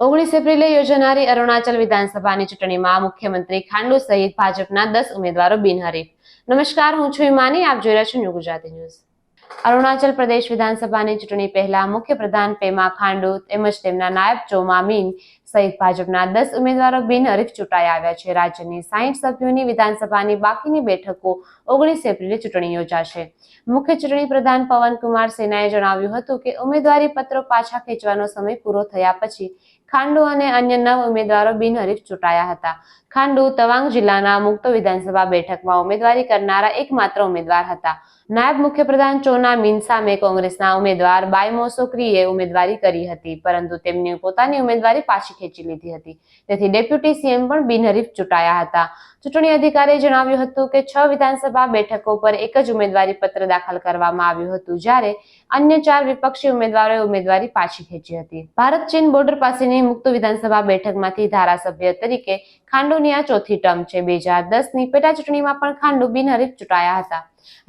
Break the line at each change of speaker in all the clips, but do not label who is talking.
ઓગણીસ એપ્રિલે યોજાનારી અરુણાચલ વિધાનસભાની ચૂંટણીમાં મુખ્યમંત્રી ખાંડુ સહિત ભાજપના દસ ઉમેદવારો બિનહરીફ. નમસ્કાર, હું છું હિમાની આપ જોઈ રહ્યા છો ન્યૂ ગુજરાતી ન્યૂઝ. અરુણાચલ પ્રદેશ વિધાનસભાની ચૂંટણી પહેલા મુખ્ય પ્રધાન પેમા ખાંડુ તેમજ તેમના નાયબ ચોમા મીન સહિત ભાજપના દસ ઉમેદવારો બિનહરીફ ચૂંટાઈ આવ્યા છે. રાજ્યની સાહીઠ સભ્યોની વિધાનસભાની બાકીની બેઠકો ઓગણીસ એપ્રિલે ચૂંટણી યોજાશે. મુખ્ય ચૂંટણી પ્રધાન પવનકુમાર સેનાએ જણાવ્યું હતું કે, ઉમેદવારી પત્રો પાછા ખેંચવાનો સમય પૂરો થયા પછી ખાંડુ અને અન્ય નવ ઉમેદવારો બિનહરીફ ચૂંટાયા હતા. ખાંડુ તવાંગ જિલ્લાના મુક્તો વિધાનસભા બેઠકમાં ઉમેદવારી કરનારા એકમાત્ર ઉમેદવાર હતા. નાયબ મુખ્યપ્રધાન ચોના મીન સામે કોંગ્રેસના ઉમેદવાર બાયમો સોકરીએ ઉમેદવારી કરી હતી, પરંતુ તેમની પોતાની ઉમેદવારી પાછી ખેંચી લીધી હતી. તેથી ડેપ્યુટી સીએમ પણ બિનહરીફ ચૂંટાયા હતા. ચૂંટણી અધિકારીએ જણાવ્યું હતું કે છ વિધાનસભા બેઠકો પર એક જ ઉમેદવારી પત્ર દાખલ કરવામાં આવ્યું હતું, જ્યારે અન્ય ચાર વિપક્ષી ઉમેદવારોએ ઉમેદવારી પાછી ખેંચી હતી. ભારત ચીન બોર્ડર પાસેની મુક્ત વિધાનસભા બેઠકમાંથી ધારાસભ્ય તરીકે ખાંડુની આ ચોથી ટર્મ છે. બે હજાર દસની પેટા ચૂંટણીમાં પણ ખાંડુ બિનહરીફ ચૂંટાયા હતા.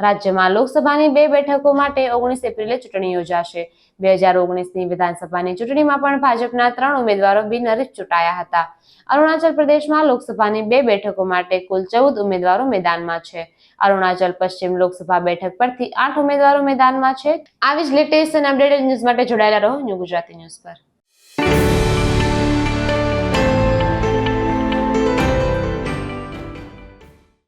રાજ્યમાં લોકસભાની બે બેઠકો માટે ઓગણીસ એપ્રિલે ચૂંટણી યોજાશે. બે હજાર ઓગણીસની વિધાનસભાની ચૂંટણીમાં પણ ભાજપના ત્રણ ઉમેદવારો બિનહરીફ ચૂંટાયા હતા. અરુણાચલ પ્રદેશમાં લોકસભાની બે બેઠકો માટે કુલ ચૌદ ઉમેદવારો મેદાનમાં છે. અરુણાચલ પશ્ચિમ લોકસભા બેઠક પરથી આઠ ઉમેદવારો મેદાનમાં છે. આવી જ લેટેસ્ટ અને અપડેટેડ ન્યૂઝ માટે જોડાયેલા રહો ન્યૂ ગુજરાતી ન્યૂઝ પર.